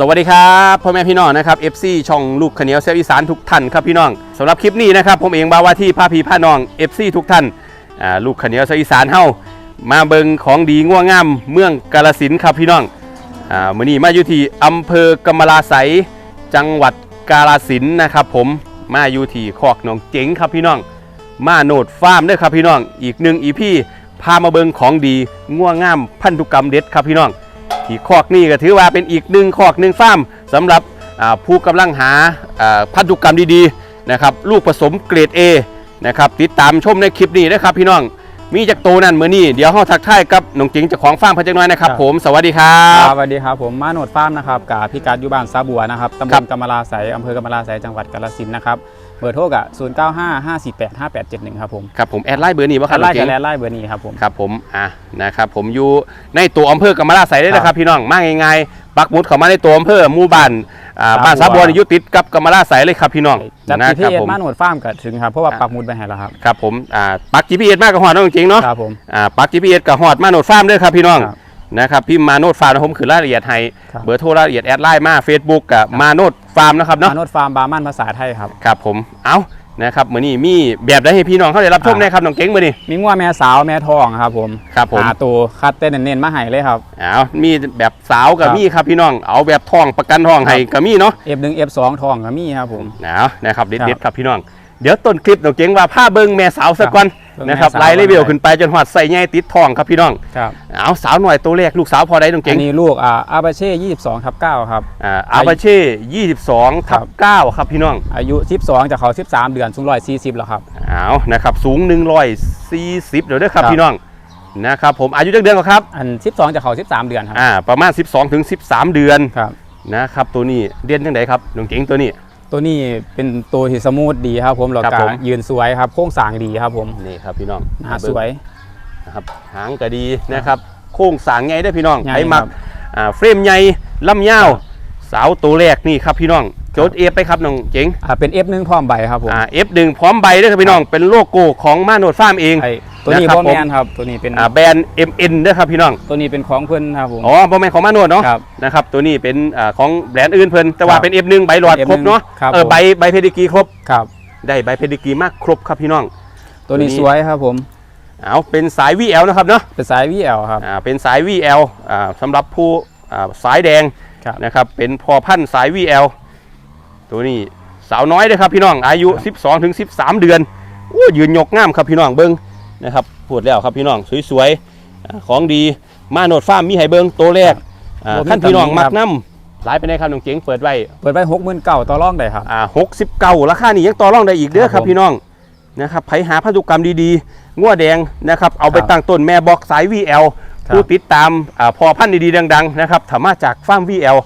สวัสดีครับพ่อแม่พี่น้องนะครับ FC ช่องลูกขเหนียวเซลอีสานทุกท่านครับพี่น้องสำหรับคลิปนี้นะครับผมเองบาวาที่พาพีพาน้อง FC ทุกท่านอ่าลูกขเหนียวเซลอีสานเฮามาเบิงของดีง่วงงามเมืองกาลสินครับพี่น้องอ่ามื้อนี้มาอยู่ที่อำเภอกำมะลาไสยจังหวัดกาลสินนะครับผมมาอยู่ที่คอกหนองเจ๋งครับพี่น้อง มาโนดฟาร์มเด้อครับพี่น้องอีกหนึ่งอีพี่พามาเบิงของดีง่วงงามพันธุกรรมเด็ดครับพี่น้อง ที่คอกนี่ก็ถือว่าเป็นอีกหนึ่งคอกหนึ่งฟาร์มสำหรับอ่าผู้กำลังหาอ่าพันธุกรรมดีๆนะครับลูกผสมเกรด A นะครับติดตามชมในคลิปนี้นะครับพี่น้องมีจากโตนั่นเมื่อนี้เดี๋ยวเฮาทักทายกับน้องจิงเจ้าของฟาร์มเพันจักหน้อยนะครับครับผมสวัสดีครัครับบสวัสดีครับผมมาโนดฟาร์มนะครับกับพี่การอยู่บ้านซาบัวนะครับตำบครับลกำมะลาไสยอำเภอกำมะลาไสยจังหวัดกาฬสินธุ์นะครับ เบอร์โทรกับ0 9 5 5 4 8 5 8 7 1ครับผมครับผมแอดไลน์เบอร์นี้ว่าครับไล่น้องจิกังนแล้วไล่เบอร์นี้ครับผม ครับผมอะนะครับผมอยู่ในตัวอำเภอกำมะลาไสยได้นะครับพี่น้องมาง่ายๆปักหมุดเข้ามาในตัวอำเภอหมู่บ้านอ่าบ้านสาบัวนี่อยู่ติดกับกำมะลาไสยเลยครับพี่น้องจัดนะที่ครับเอผม มาโนดฟาร์มก็ถึงครับเพราะว่าปักหมุดไปให้แล้วครับครับผมอ่าปัก GPS มากกับหอดน้องจริงๆเนาะครับผม อ่าปัก GPS กับหอดมาโนดฟาร์มด้วยครับพี่น้องครับ นะครับพิมพ์มาโนดฟาร์มนะผมคือรายละเอียดให้ครับ เบอร์โทรรายละเอียดแอดไลน์มา Facebook กับมาโนดฟาร์มนะครับเนาะ มาโนดฟาร์มบาร์มันภาษาไทยครับ ครับผม เอานะครับมื้อนี้มีแบบได้ให้พี่น้องเขาได้รับชมอ่าได้ครับน้องเก่งมื้อนี้ มีงัวแม่สาวแม่ทองครับผมครับผม หาตัวคัดเต้นเน้นๆมาให้เลยครับ เอามีแบบสาวกับครับ มีครับพี่น้อง เอาแบบทองประกันทองให้กับมีเนาะ F1 F2 ทองก็มีครับผม เอานะครับเด็ดครับๆครับพี่น้อง เดี๋ยวต้นคลิปน้องเก่งว่าผ้าเบิ่งแม่สาวสักก่อนเบิ่ง นะครับแม่สาวไล่เลเวลก่อนขึ้นไปจนหอดใส่ใหญ่ติดทองครับพี่น้องครับเอาสาวหน่อยตัวแรกลูกสาวพอได้น้องอัเก่งนนี้ลูกอ่าอาบาเช่22ทับ9ครับอ่าอาบาเช่22ทับ9ครับพี่น้อง อายุ12จากเขา13เดือนสูง140แล้วครับเอานะครับสูง140เดี๋ยวเด้อครับครับพี่น้องนะครับผมอายุจักเดือนกว่าครับอัน12จากเขา13เดือนครับอ่าประมาณ12ถึง13เดือนครับนะครับตัวนี้เดือนยังไงครับน้องเก๋งตัวนี้ ตัวนี้เป็นตัวที่สมูทดีครับ ผมแล้วครับก็ผมยืนสวยครับ โค้งสร้างดีครับผมนี่ครับพี่น้องหน้าสวยนะครับหางก็ดีนะครับ โค้งสร้างใหญ่ได้อพี่น้องใหญ่ไอ้มักครับอ่าเฟรมใหญ่ลำยาวสาวตัวแรกนี่ครับพี่น้องโจทย์เอฟไปครับน้องเจ๋งอ่าเป็น F1 พร้อมใบครับผมอ่าเอฟดึงพร้อมใบด้วยครับพี่น้องเป็นโลโก้ของมาโนดฟาร์มเองไอ้ ตัวนี้นะครับพ่อแมนครับ ตัวนี้เป็นอ่าแบรนด์ MN ด้วยครับพี่น้อง ตัวนี้เป็นของเพื่อนครับผมอ๋อบ่แม่นของมาโนดเนาะครับนะครับ ตัวนี้เป็นอาของแบรนด์อื่นเพิ่นแต่ว่าครับเป็น F1 ใบหลอด F1 ครบเนาะครับเออผมใบใบเพดิกรีครบครับ ได้ใบเพดิกรีมากครบครับพี่น้องตัวนี้ตัวนี้สวยครับผมเอาเป็นสาย VL นะครับเนาะเป็นสาย VL ครับอ่าเป็นสาย VL อ่าสำหรับผู้อ่าสายแดงครับนะครับเป็นพอพันธุ์สาย VL ตัวนี้สาวน้อยเลยครับพี่น้องอายุ 12ถึง13 เดือนโอ้ยืนยกงามครับพี่น้องเบิ้ง นะครับพูดแล้วครับพี่น้องสวยๆอ่าของดีมาโนดฟาร์มมีให้เบิ้งตัวแรกอ่าบ่มีขั้นพี่น้องตำหนิมัคกรับน้ำหลายไปได้ครับน้องเจ๋งเปิดไว้เปิดไว้หกหมื่นเก้าต่อรองได้ครับอ่าหกสิบเก้าราคานี่ยังต่อรองได้อีกเด้อคครัรับบผมพี่น้องนะครับไผหาพันธุกรรมดีๆงัวแดงนะครับเอาไปครับตั้งต้นแม่บอกสาย VL ครับผู้ติดตามอาพอพันธุ์ดีๆดังๆนะครับถามาจากฟาร์ม VL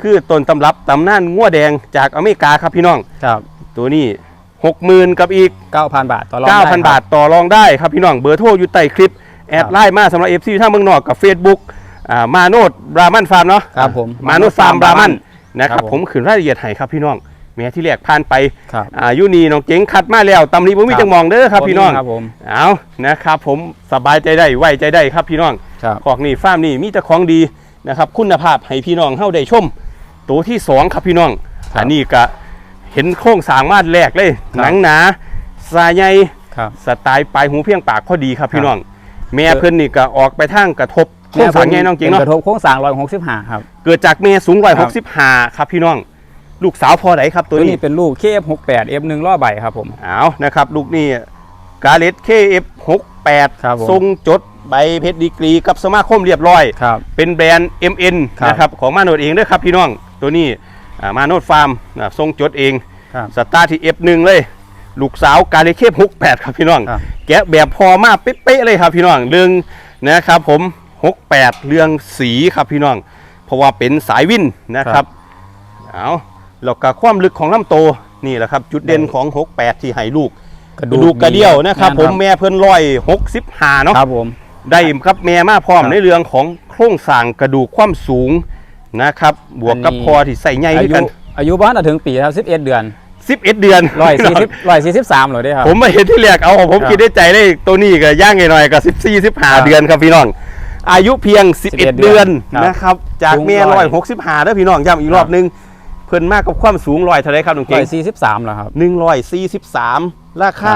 คือต้นตำรับตำนานงัวแดงจากอเมริกาครับพี่น้อง ครับ ตัวนี้ หกหมื่นกับอีก 9,000 บาทต่อรองได้ค9,000 บาทต่อรองได้ครับพี่น้องเบอร์โทรอยู่ใต้คลิป แอดไลน์มาสำหรับ FC ท่าเมืองนอกกับ Facebook อ่ามาโนดบรามันฟาร์มเนาะครับผมมาโนดฟาร์มบรามันนะครับครับผผมมขืนรายละเอียดให้ครับพี่น้องแม้ที่แรกผ่านไปครับอายุนีน้องเจ๋งคัดมาแล้วตำนี้ผมมีครับ จังมองเด้อครับพี่น้องครับผมเอานะครับผมสบายใจได้ไว้ใจได้ครับพี่น้อง ครับ ขอกนี่ฟาร์มนี่มีแต่ของดีนะครับ คุณภาพให้พี่น้องเฮาได้ชม ตัวที่สองครับพี่น้อง ครับ อันนี้ก็ เห็นโครงสร้างมาแรกเลยครับหนังหนาสายใหญ่ครับสไตล์ปลายหูเพียงปากพอดีครับพี่ครับน้อง แม่เพิ่นนี่ก็ออกไปทางกระทบโครงสร้างใหญ่น้องเจ๋งป็เนาะกระทบโค้งสร้าง165ครับ เกิดจากแม่สูงร้อยคหรักบสิบห้าครับพี่น้อง ลูกสาวพอไหนครับตัตัววนี้นี้ เป็นลูก KF68 F1 ล้อใบครับผมเอานะครับ ลูกนี่กาเลต KF68 ครับผมทรงจดใบเพชรดีกรีกับสมาคมเรียบร้อยครับเป็นแบรนด์ MN ครับนะครับของมาโนดเองด้วยครับพี่น้องตัวนี้อ่า มาโนดฟาร์มนะทรงจดเองครับสตาร์ทที่ F1 เลย ลูกสาวกาเลเคฟ68ครับพี่น้องครับแกะแบบพอมากเป๊ะๆเลยครับพี่น้องเรื่องนะครับผม68เรื่องสีครับพี่น้อง เพราะว่าเป็นสายวินนะครับเอาแล้วก็ความลึกของลำโตวนี่แหละครับจุดเด่นของ 68 ที่ให้ลูกกระกระดูกกระเดี่ยวนะครับแผมแม่เพิ่นร้อยหกสิบห้าเนาะครับผมได้ครับแม่มาพร้อมครับในเรื่องของโครงสร้างกระดูกความสูง นะครับ บวกกับอันนี้คอที่ใส่ใหญ่อาด้วยยุกันอายุบ้านถึงปีครับ11 เดือน11 เดือน140 143เลยเด้ครับ ผมมาเห็นที่แรกเอาผมครับคิดได้ใจเลยตัวนี้ก็ย่างหน่อยๆกับ14 15เดือนครับพี่น้อง อายุเพียง 11 11เดือนเดือนนะครับ จากสูงเมียร้ร้ออยยหกสิบห้าเด้อพี่น้องย้ำอีกรอบครับหนึง เพิ่นมากกับความสูงลอยเท่าไรครับน้องร้เก่องยสี่สิบสามแล้วครับหนึ่งร้อยสี่สิบสามราคา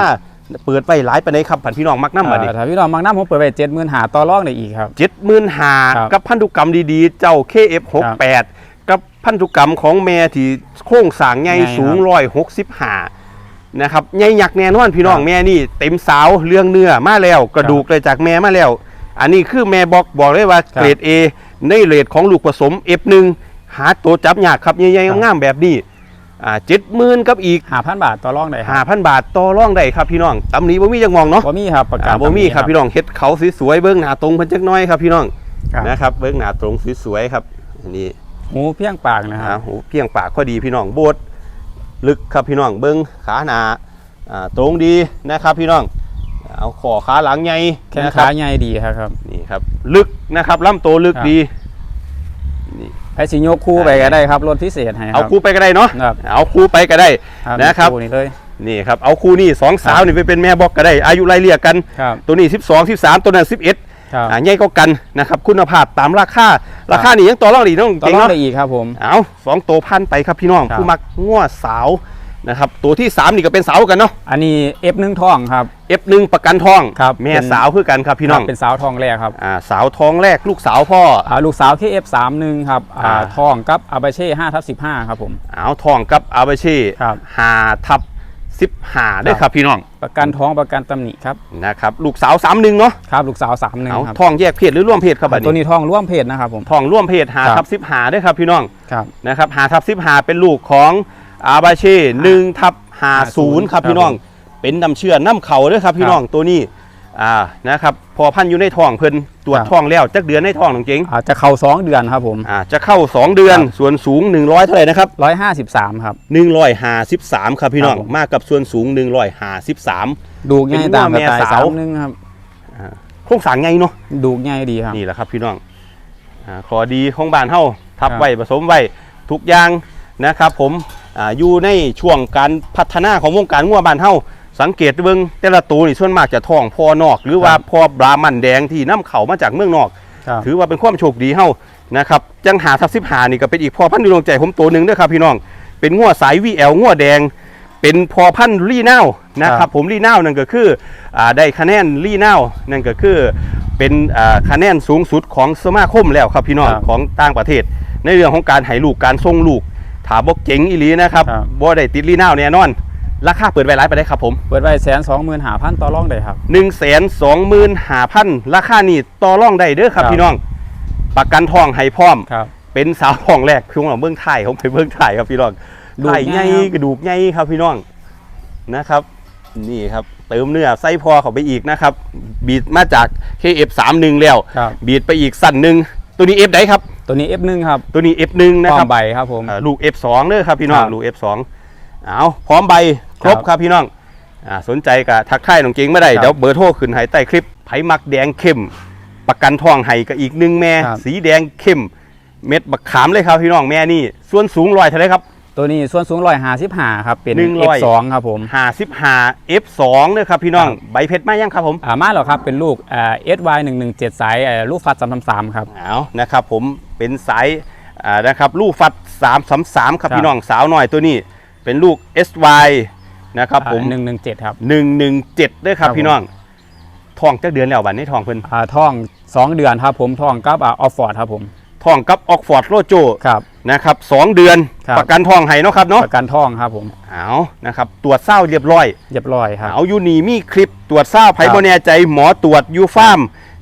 เปิดไปหลายปานใดครับผันพี่น้องมักน้ำมาดิเอ่อถ้าพี่น้องมังน้ำผมเปิดไปเจ็ดหมื่นหาต่อรองได้อีกครับเจ็ดหมื่นหาครับกับพันธุกรรมดีๆ เจ้า KF68 กับพันธุกรรมของแม่ที่โครงสร้างใหญ่ใหญ่ครับสูงร้อยหกสิบห้านะครับใหญ่ยักษ์แน่นอนพี่น้องครับแม่นี่ เต็มสาวเรื่องเนื้อมาแล้ว กระดูกเลยจากแม่มาแล้ว อันนี้คือแม่บอกบอกเลยว่าครับเกรด A ในเรทของลูกผสม F1 หาตัวจับยากครับใหญ่ครับๆงามๆแบบนี้ อ่าเจ็ดหมื่นกับอีกหาพันบาทต่อรองได้คห้ารับพันบาทต่อรองได้ครับพี่น้องตำหนี้บ่มีจังมองเนาะบ่มีครับประกัอ่านบ่มีครับพี่น้องเฮ็ดเขาสวยๆเบิ้งหน้าตรงเพิ่นจักหน้อยครับพี่น้องครับนะครับเบิ้งหน้าตรงสวยๆครับอันนี้หูเพียงปากนะคอ่ารับหูเพียงปากพอดีพี่น้องโบดลึกครับพี่น้องเบิ้งขาหน้าอ่าตรงดีนะครับพี่น้องเอาขอขาหลังใหญ่แข้งนะคขารับใหญ่ดีครับนี่ครับ ลึกนะครับลำโตวลึกครับดีนี่ ไอ้สิโยกคู่ไปก็ได้ครับรถพิเศษให้คเอารับ คู่ไปก็ได้เนาะครับ เอาคู่ไปก็ได้นะครับนี่เลย นี่ครับเอาคู่นี่สองสาวนี่ไปเป็นแม่บอกก็ได้ อายุไล่เลี่ยกัน ครับ ตัวนี้ 12 13 ตัวนั้น11ครับอ่าใหญ่ก็กันนะครับคุณภาพตามราคาราคานี่ยังต่อรองดีน้องต่อเก่งรองเนาะ ได้อีกครับผม เอาสองตัวพันไปครับพี่น้อง ครับผู้มักง้อสาว นะครับตัวที่3นี่ก็เป็นสาวกันเนาะอันนี้ F1 ทองครับ F1 ประกันทองครับแม่เป็น สาวเพื่อกันครับพี่น้องครับเป็นสาวทองแรกครับอ่าสาวท้องแรกลูกสาวพ่อ อ่าลูกสาว KF31 ครับอ่าอ่า ทองกับอาบาเช่5ทับ15 ครับผมเอาทองกับอาบาชีครับ หาทับสิบหาได้อครับพี่น้องประกันท้องประกันตำหนิครับนะครับลูกสาวสามหนึ่งเนาะครับลูกสาว31เอาครับทองแยกเพศหรือร่วมเพศครับบัดตัวนี้นี้ทองร่วมเพศนะครับผม ทองร่วมเพศหาครับทับสิบหาได้อครับพี่น้องครับนะครับหาทับสิบหาเป็นลูกของ อาบาเช่หนึ่งทับหาศูนย์ครับครับพี่น้อง เป็นน้ำเชื่อน้ำเขาเด้วยครับพี่น้องตัวนี้อ่านะครับพอพันอยู่ในท้องเพิ่นตรวจครับท้องแล้วจักเดือนในท้องน้องเจ๋งอาจจะเข้า 2 เดือนครับผมอ่าจะเข้า 2 เดือนครับส่วนสูง 100 เท่าไหร่นะครับ153 ครับ153 ครับพี่น้องครับผมมากกับส่วนสูง 153 ดูง่ายตามกระต่ายเป็นว่าแม่สาสาววนึงครับโครงสร้างไงเนาะดูง่ายดีครับนี่แหละครับพี่น้องอาขอดีของบ้านเฮาทับครับไว้ผสมไว้ทุกอย่างนะครับผม อาอยู่ในช่วงการพัฒนาของวงการงัวบ้านเฮาสังเกตเบิ่งแต่ละตัวนี่ส่วนมากจะท้องพอนอก หรือว่าพอบรามันแดงที่น้ำเขามาจากเมืองนอกครับถือว่าเป็นความโชคดีเฮานะครับจังหาทับสิบหานี่ก็เป็นอีกพอพันธุ์ดวงใจผมตัวหนึ่งด้วยครับพี่น้อง เป็นงัวสายวีแอลงัวแดง เป็นพอพันธุ์รีน่าวนะคครัรับบผมรีน่าวนั่นก็คืออ่าได้คะแนนรีน่าวนั่นก็คือเป็นอ่าคะแนนสูงสุดของสมาคมแล้วครับพี่น้องครับของต่างประเทศ ในเรื่องของการให้ลูกการทรงลูก ถาบกเจ๋งอีหลีนะครับครับ บ่ได้ติดรีน่าวแน่นอน ราคาเปิดไว้ร้ายไปได้ครับผมเปิดไว้แสนสองหมื่นหาพันต่อรองได้ครับ1นึ่งแสนสองหมื่นห้าพันราคานี่ต่อรองได้เด้อครับครับ พี่น้อง ประกันทองให้พร้อม ครับ เป็นสาวทองแรกพี่น้องเบื้องไทยผมไปเบื้องไทยครับพี่น้องดูไทยง่าใหญ่ยครับ กระดูกใหญ่ครับพี่น้องนะครับ นี่ครับ เติมเนื้อไส้พอเข้าไปอีกนะครับ บีดมาจาก KF31 แล้ว ครับบีดไปอีกสั้นหนึ่งตัวนี้ F ไหนครับ ตัวนี้ F1 ครับตัวนี้ F1 นะพร้อครับมใบครับผมเอ่อลูก F2 เด้อครับพี่น้องครับ ลูก F2 เอาพร้อมใบครบครับครับพี่น้องอ่าสนใจกับทักทายน้องเก่งไม่ได้ครับเดี๋ยวเบอร์โทรขึ้นให้ใต้คลิปไผมักแดงเข้ม ประกันทองให้กับอีกหนึ่งแม่ ครับ สีแดงเข้ม เม็ดบักขามเลยครับพี่น้องแม่นี่ ส่วนสูงลอยเท่าไรครับ ตัวนี้ส่วนสูงร้อยหาสิบหาครับเป็นหนึ่งร้อย F2 ครับผม55 F2 เด้อครับพี่น้องครับใบเพชรมายังครับผมอ่ามาแล้วครับเป็นลูกอ่า SY 1 1 7สายอ่าลูกฟัด333ครับเอานะครับผมเป็นสายอ่านะครับลูกฟัด333ครับครับพี่น้องสาวหน่อยตัวนี้เป็นลูก SY นะครับผมหนึ่งหนึ่งเจ็ดครับ117เด้อครับครับพี่น้องทองจักเดือนแล้วบัดนี้ทองเพิ่นอ่าท่อง2เดือนครับผมท่องกับอ่าออฟฟอร์ดครับผม ทองกับออกฟอร์ดโรโจครับ นะครับสองเดือนครับ ประกันทองให้เนาะครับเนาะประกันท่องครับผมเอานะครับตรวจเศร้าเรียบร้อย เรียบร้อยครับ เอาอยู่นี่มีคลิปตรวจเศร้าไผครับบ่แน่ใจหมอตรวจอยู่ฟาร์ม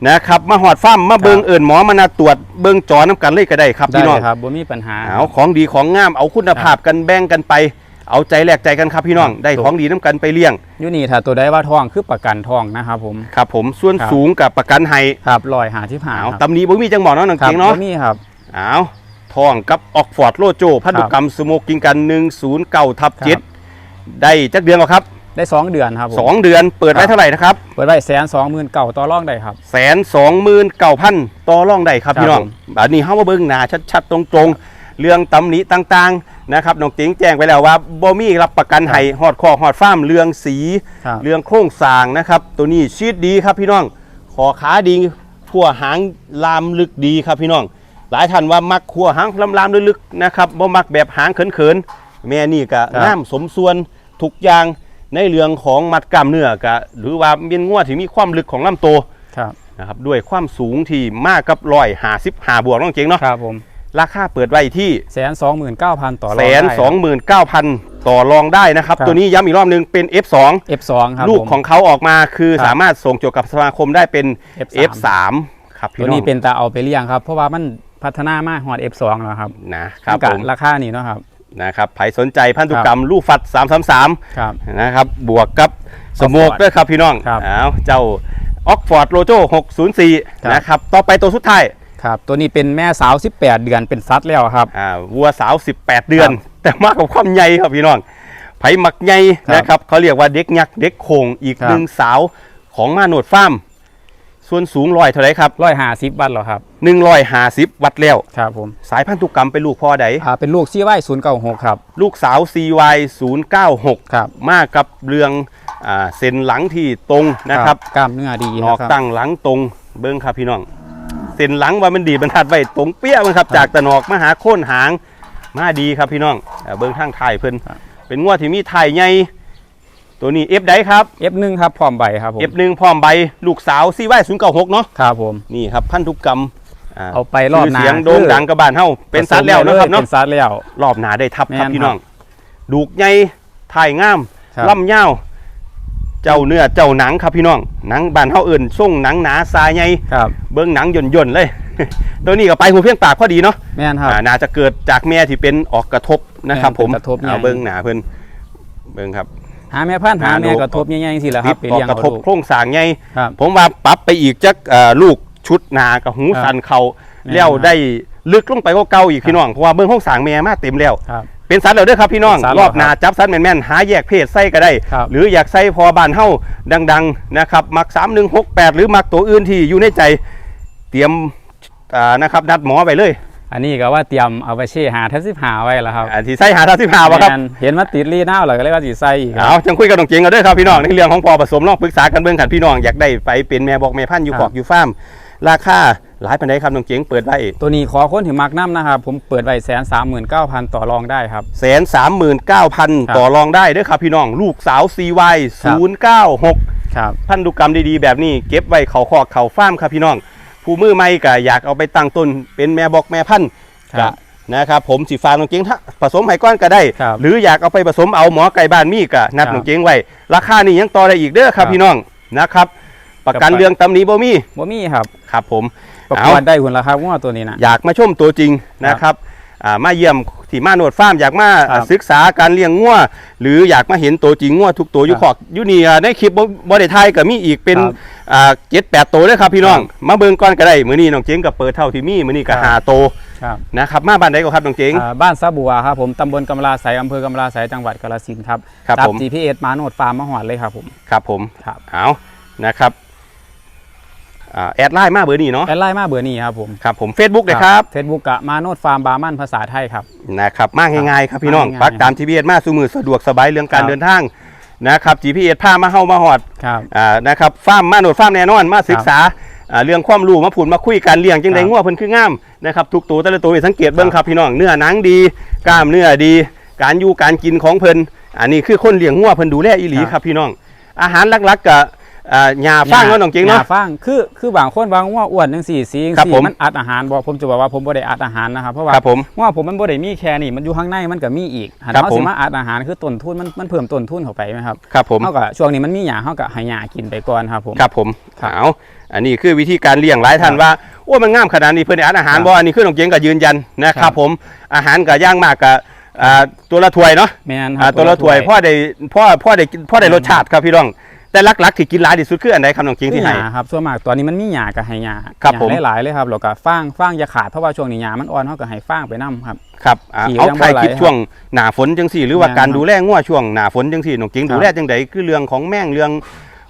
นะครับมาหอดฟาร์มมาเบิงครับเอิญหมอมานาตรวจเบิงจอน้ำกันเลยก็ได้ครับได้พี่น้องครับบ่มีปัญหา เอาของดีของงามเอาคุณภาพกันแบ่งกันไป เอาใจแลกใจกันครับพี่น้องครับได้ของดีน้ำกันไปเลี้ยงอยู่นี่ถ้าตัวได้ว่าท่องคือประกันท่องนะครับผม ครับผมส่วนครับสูงกับประกันให้ครับร้อยหาที่หาเอาครับตำหนี้บ่มีจังหมอเนาะน้องครับเก่งเนาะบ่มีครับเอาทองกับออกฟอร์ดโลโจพันธุกรรมสโมกิงกัน109ทับครับเจ็ดได้จักเดือนหรอครับได้2เดือนครับผมสองเดือนเปิดไว้ครับเท่าไหร่นะครับเปิดไว้แสนสองหมื่นเก่าต่อรองได้ครับแสนสองหมื่นเก้าพันต่อรองได้ครับครับพี่น้องผมอันนี้เฮามาเบิ่งหน้าชัดๆตรงๆ เรื่องตำหนิต่างๆนะครับน้องติ๋งแจ้งไปแล้วว่าบ่มีรับประกันให้ฮอดคอฮอดฟ้าร์มเรื่องสี ครับ เรื่องโครงสร้างนะครับ ตัวนี้ชีดดีครับพี่น้องขอขาดีขัวหางลามลึกดีครับพี่น้อง หลายท่านว่ามักขัวหางลำลามลึกๆนะครับบ่มักแบบหางเขินๆแม่นี่ก็ครับ น้ำสมส่วนทุกอย่างในเรื่องของมัดกล้ามเนื้อก็หรือว่าเป็นงัวที่มีความลึกของลำตัว ครับ นะครับด้วยความสูงที่มากกับร้อยหาสิบหาบวกน้องเจ๋งเนาะครับผม ราคาเปิดไว้ที่แสนสองหมื่นเก้าพันต่อรแสองนได้สองหมื่นเก้าพันต่อรองได้นะครับ ครับ ตัวนี้ย้ำอีกรอบหนึงเป็น F2 เอฟสองครับลูกผม ของเขาออกมาคือครับสามารถส่งจดกับสมาคมได้เป็น F3 F3 ครับพี่ตัวน้อนี้งเป็นตาเอาไปเลี้ยงครับ เพราะว่ามันพัฒนามากหอด F2 แล้วครับนะครับกัผบมราคานี่เนาะครับ นะครับใครสนใจพันธุกรรมลูกฟัด 333 ครับ นะครับ บวกกับสโมก Oxford ด้วยครับพี่น้องครับอ้าวเจ้าออกฟอร์ดโลโจครับ604นะครับ ต่อไปตัวสุดท้าย ครับตัวนี้เป็นแม่สาว 18 เดือนเป็นซัดแล้วครับ อ่าวัวสาว 18 เดือนครับแต่มากกับความใหญ่ครับพี่น้องไผมักใหญ่ครับนะครับ เขาเรียกว่าเด็กยักษ์เด็กโคงอีกครับหนึ่งสาวของมาโนดฟาร์มส่วนสูงลอยเท่าไหรครับร้อยหาสิบวัตต์เหรอครับ150วัดแล้วครับผมสายพันธุกรรมเป็นลูกพ่อใดอ่าเป็นลูกซี่ไว้ศูนย์เก้าหกครับ ลูกสาว CY 096ครับมากับเรืองอ่าเส้นหลังที่ตรงนะครับกล้ามเนื้อดีนนะอกครับตั้งหลังตรงเบิ้งครับพี่น้อง เส้นหลังว่ามันดีบรรทัดไว้ตรงเปี้ยมันครับครับ จากตะนอกมาหาโค่นหางมาดีครับพี่น้องเอ่อเบิ้งทางไทายเพิ่นครับเป็นงวดที่มีไทายใหญ่ตัวนี้ F ได้ครับ F1 ครับพร้อมใบครับผม F1 พร้อมใบลูกสาวซีไว้ศูนย์เก้าหกเนาะครับผม นี่ครับพันธุกรรมเอาไปรอบหน้า ชื่เสียงโด่งดังกับบ้านเฮาเป็นสัตว์แล้วเนาะครับเนาะ เป็นซัดแล้ว รอบหนาได้ทับครับแม่นพี่น้อง ดูกใหญ่ถ่ายงาม ครับ ล่ำยาว เจ้าเนื้อเจ้าหนังครับพี่น้องหนังบ้านเฮาเอิ่นส่งหนังหนาสายใหญ่ครับ เบิ้งหนังย่นย่นๆเลย ตัวนี้ก็ไปหูเพียงปากพอดีเนาะแม่นครับอ่าน่าจะเกิดจากแม่ที่เป็นออกกระทบนะครับแม่นผมเป็นกระทบใหญ่เอาเบิ้งหนาเพิ่นเบิ้งครับหาแม่พันธุ์หาหาแม่ลูกกระทบใหญ่ๆสิแหละคติรัดบไปออกเลี้ยงกระเอาทบลูกโครงสร้างใหญ่ครับผมว่าปรับไปอีกจักเอ่อลูกชุดหนากับหูครับสันเขาแม่นแล้วครับได้ลึกลงไปกว่าเก่าอีกครับพี่น้องเพราะว่าเบิ้งโครงสร้างแม่มาเต็มแล้วครับ เป็นสัตว์แล้วเด้อครับพี่น้องเป็นสัตว์รอบหนาแล้วครับจับสัตว์แม่นๆหาแยกเพศใส่ก็ได้ ครับ หรืออยากใส่พอบานเฮ้าดังๆนะครับมัก3168 หรือมักตัวอื่นที่อยู่ในใจเตรียมอ่านะครับนัดหมอไปเลย อันนี้ก็ว่าเตรียมเอาไปเช่หาทัศสิบหาไว้แล้วครับอันที่ใส่หาท่าสิบหาวะครับ แม่นเห็นว่าติดรีดหน้าเหรอก็เลยว่าสีใส่อีกครับ เอาจังคุยกับน้องเจงกันเด้อครับพี่น้องในเรื่องของพอผสมลองปรึกษากันเบื้องขันพี่น้องอยากได้ไปเป็นแม่บอกแม่พันธุ์อยู่ครับ ขอกอยู่ฟาร์มราคา หลายปันไดครับน้องเจงเปิดไว้ตัวนี้ขอค้นถึงมักน้ำนะครับ ผมเปิดไว้แสนสามหมื่นเก้าพันต่อรองได้ครับแสนสามหมื่นเก้าพันครับต่อรองได้เด้อครับพี่น้องลูกสาว CY ครับ096ครับพันธุกรรมดีๆ แบบนี้เก็บไว้เขาคอกเขาฟาร์มครับพี่น้อง ผู้มือใหม่ก็อยากเอาไปตั้งต้นเป็นแม่บอกแม่พันธุ์ครับก็นะครับผมสีฟ้าน้องเก้งถ้าผสมไห้ก้อนก็ได้ครับหรืออยากเอาไปผสมเอาหมอไก่บ้านมีก็นัดครับน้องเก้งไว้ ราคานี่ยังต่อได้อีกเด้อคครัรับบพี่น้องนะครับ ประกันครับเรื่องตำหนี้บ่มีบ่มีครับครับผมประเอากวดได้หุ่นแล้วครับว่าตัวนี้นะอยากมาชมตัวจริงนะครับอ่ามาเยี่ยมที่มาโนดฟาร์มอยากมาครับศึกษาการเลี้ยงงัวหรืออยากมาเห็นตัวจริงงัวทุกตัวอยู่ครับขอกอยู่นี่อ่าในคลิปบ่บ่ได้ถ่ายก็มีอีกเป็นครับอ่าเจ็ดแปดตัวเด้อครับพี่น้องครับมาเบิ่งก่อนก็ได้มื้อนี้น้องเจ๋งก็เปิดเท่าที่มีมื้อนี้ก็ครับหาโตวครับนะครับมาบ้านใดก็ครับน้องเจ๋งอ่าบ้านซาบัวครับผมตำบลกำลาไสอำเภอกำลาไสจังหวัดกาฬสินธุ์ครับครับจัผม GPS มาโนดฟาร์มมาหอดเลยครับผมครับผมครับเอานะครับ อ่าแอดไลน์มาเบอร์นี้เนาะแอดไลน์มาเบอร์นี้ครับผมครับผม Facebook เลยครับเฟซบุ๊กกะมาโนดฟาร์มบาร์มันภาษาไทยครับนะครับมาง่ายๆครับพี่น้องมาง่ายๆปักตาม GPS มาสู่มือสะดวกสบายเรื่องการครับเดินทางนะครับ GPS พามาเฮามาหอดครับอ่านะครับฟาร์มมาโนดฟาร์มแน่นอนมาศึกษาอ่าเรื่องความรู้มาพูดมาคุยกันเลี้ยงจังไดครับงัวเพิ่นคืองามนะครับทุกตัวแต่ละตัวให้สังเกตเบิ่งครับครับพี่น้องเนื้อหนังดี กล้ามเนื้อดี การอยู่การกินของเพิ่นอันนี้คือคนเลี้ยงงัวเพิ่นดูแลอีหลีครับครับพี่น้อง อาหารหลักๆก็ อ่าหญ้าฟางเนาะน้องเจงหเนาะญ้ฟังคือคือบางคนบางว่าอ้วนจังสี่สีจังครับสี่ผมมันอัดอาหารบ่ผมจะบอกว่าผมบ่ได้อัดอาหารนะครับเพราะว่าครับผมว่าผมมันบ่ได้มีแค่นี้มันอยู่ข้างในมันก็มีอีกหันครับเฮาผมสิมาอัดอาหารคือต้นทุนมันมันเพิ่มต้นทุนเข้าไปไหมครับครับผม เฮาก็ช่วงนี้มันมีหญ้าเฮาก็ให้หญ้ากินไปก่อนครับผม ครับผมครับเอาอันนี้คือวิธีการเลี้ยงหลายท่านครับว่าโอ้มันงามขนาดนี้เพื่อนได้อาหารครับบ่อันนี้คือน้องเจงก็ยืนยันนะคครัรับบ ผมอาหารก็ย่างมากกับอ่าตัวละถ้วยเนาะแม่นคอ่ารับตัวละถ้วยพ่อได้พ่อพ่อได้กินพ่อได้รสชาติครับพี่น้อง แต่หลักๆที่กินหลายที่สุดคืออันใดครับน้องเจงคือที่หให้ญ้าครับส่วนมากตอนนี้มันมีหญ้าก็ให้หญ้าครับหญ้าผมหลายๆเลยครับแล้วก็ฟางฟางอย่าขาดเพราะว่าช่วงนี้หญ้ามันอ่อนเฮาก็ให้ฟางไปนํครับ ครับอ่าขี่เอายังบ่ถ่ายไหลคลิปครับช่วงหน้าฝนจังสี่ หรือว่าแม่นการครับดูแลงัวช่วงหน้าฝนจังสี่น้องเจงครับ ดูแลจังใดคือเรื่องของแมงเรื่อง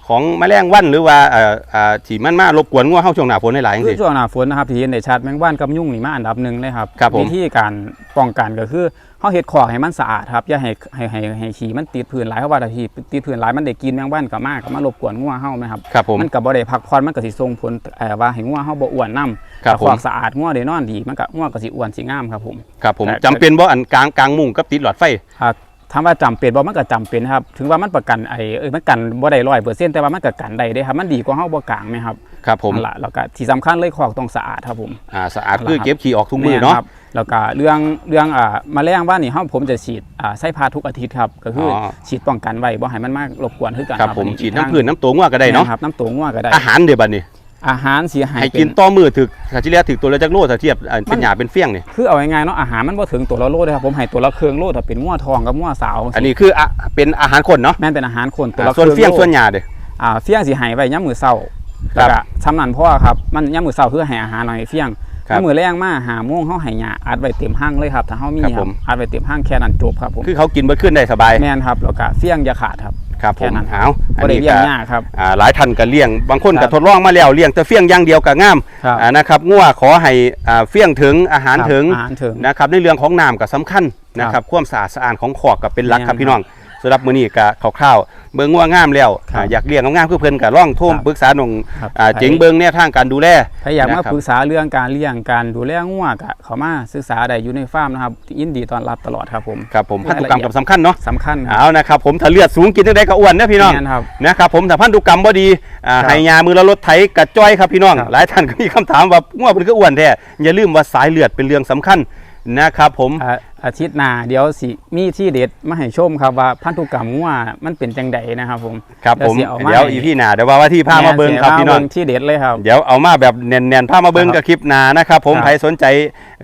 ของแมลงวันหรือว่าเอ่ออ่าที่มันมารบกวนงัวเฮาช่วงหน้าฝนหลายๆจังคืซี่อช่วงหน้าฝนนะครับที่เห็นได้ชัดแมงว่านกับยุ่งนี่มาอันดับหนึ่งเลยครับครับผม วิธีการป้องกันก็คือเฮาเฮ็ดขอกให้มันสะอาดครับอย่าให้ให้ให้ให้ขี้มันติดพื้นหลายเพราะว่าถ้าขี้ติดพื้นหลายมันได้กินแมงว่านก็มากก็มารบกวนงัวเฮานะครับ ครับผม มันก็บ่ได้พักผ่อนมันก็สิส่งผลเอ่อว่าให้งัวเฮาบ่อ้วนนํครับผมขอกสะอาดงัวได้นอนดีมันก็งัวก็สิอ้วนสิงามครับผม ครับผมแต่ จำเป็นบ่อันกลางกลางมุ้งกับติดหลอดไฟ อ่า ถามว่าจำเป็นบ่มันก็จำเป็นครับ ถึงว่ามันประกันไอ้เอ้ยมันกันบ่ได้100%แต่ว่ามันก็กันได้เด้ครับ มันดีกว่าเฮาบ่กลางไหมครับ ครับผมนั่นล่ะแล้วก็ที่สำคัญเลยขอกต้องสะอาดครับผม อ่า สะอาดคือเก็บขี้ออกทุกมือแม่เนาะครับแล้วก็เรื่องเรื่องอ่าแมลงว่านนี่เฮาผมจะฉีดอ่าใส่พาทุกอาทิตย์ครับ ก็คือออฉีดป้องกันไว้บ่ให้มันมารบกวนคือกันครับผมอัฉีดน้ำพืชน้ำตัวงัวก็ได้เนาะแม่ครับน้ำตัวงัวก็ได้อาหารเดี๋ยวบัดนี้ อาหารสิให้ให้เป็กินต่อมือถึกถ้าที่แล้วถึกตัวละจักโลถ้าเทียบอ่าเป็นหยาเป็นเฟี้ยงนี่คือเอาง่ายๆเนาะอาหารมันบ่ถึงตัวละโลเด้อครับผมให้ตัวละเครื่องโลถ้าเป็นงัวทองกับงัวสาว อันนี้คืออะเป็นอาหารคนเนาะแม่นเป็นอาหารคนตัวอ่าละส่วนครึ่เฟี้ยงโลส่วนหยาเด้ออ่าเฟี้ยงสิให้ไว้ยามมื้อเช้าครัแล้วบก็สำนันเพราะว่าครับมันยามมื้อเช้าคือให้อาหารหน่อยเฟี้ยงครับยามมื้อแรงมาหาโมงเฮาให้หญ้าอัดไว้เต็มห้างเลยครับถ้าเฮามีครับคผรับมอัดไว้เต็มห้างแค่นั้นจบครับผมคือเขากินเบิดขึ้นได้สบายแม่นครับแล้วก็เฟี้ยงอย่าขาดครับ ครับผแค่มนั้นเอาอันบ่ได้นี้เลี้ยก็งยากครับ อ่าหลายท่านก็เลี้ยง บางคนครัก็บทดลองมาแล้วเลี้ยงแต่เฟี้ยงอย่างเดียวก็งามครับ อ่านะครับงัวขอให้อ่าเฟี้ยงถึงอาหารครับถึง อาหารถึง นะครับในเรื่องของน้ำก็สำคัญนะครับความสะอาดสะอาดของขอกก็เป็นหลักครับแม่นพี่น้อง สำหรับมื้อนี้ก็คร่าวๆเบิ่งงัวงามแล้วครับอ่าอยากเลี้ยงงามๆคือเพิ่นก็ลองโทรครับปรึกษาหนองครับ อ่าเจ๋งเบิ่งแนวทางการดูแล ถ้าอยากมานะครับ ปรึกษาเรื่องการเลี้ยงการดูแลงัวก็เขามาศึกษาได้อยู่ในฟาร์มนะครับยินดีต้อนรับตลอดครับผมครับผมรายพันธุละกรรมเอียดกับสำคัญเนาะสำคัญครับเอานะครับผมถ้าเลือดสูงกินจังไดก็อ้วนนะพี่น้อง แม่นครับ นะครับผมถ้าพันธุกรรมบ่ดีอ่าครับให้ยามือละลดไถกระจ้อยครับพี่น้อง ครับหลายท่านก็มีคำถามว่างัวเพิ่นก็อ้วนแท้อย่าลืมว่าสายเลือดเป็นเรื่องสำคัญนะครับผมอ่า อาทิตย์หน้าเดี๋ยวสิมีที่เด็ดมาให้ชมครับว่าพันธุกรรมงัวมันเป็นจังใดนะครับผมครับผมเดี๋ยวสิเอามาเดี๋ยวอีพี่หน้าเดี๋ยวว่าว่าที่พามาเบิ่งครับพี่น้องแม่เสียมาเบิ่ที่เด็ดเลยครับเดี๋ยวเอามาแบบแน่นๆพามาเบิ่งครับกับคลิปหน้านะครับผมครับใครสนใจ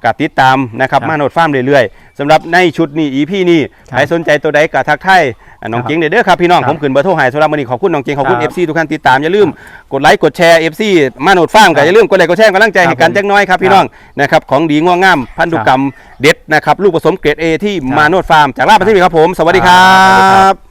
ก็ติดตามนะครับครับมาโนดฟาร์มเรื่อยๆสำหรับในชุดนี้อีพี่นี่ครับใครสนใจตัวใดก็ทักทายอะน้องครับเก่งเด้อเด้อครับพี่น้องครับผมขึ้นเบอร์โทรให้สำหรับวันนี้ขอบคุณน้องเก่งขอบคุณครับ FC ทุกท่านติดตามอย่าลืมกดไลค์กดแชร์ FC มาโนดฟาร์มก็อย่าลืมกดไลค์กดแชร์กำลังใจให้กันครับผมจักหน้อยครับพี่ครับน้องนะครับของดีง่วงงามพันธุกรรมเด็ดนะครับลูกผสมเกรด A ที่มาโนดฟาร์มจากลาดประเทศครับผม สวัสดีครัครับสวัสดีครับบ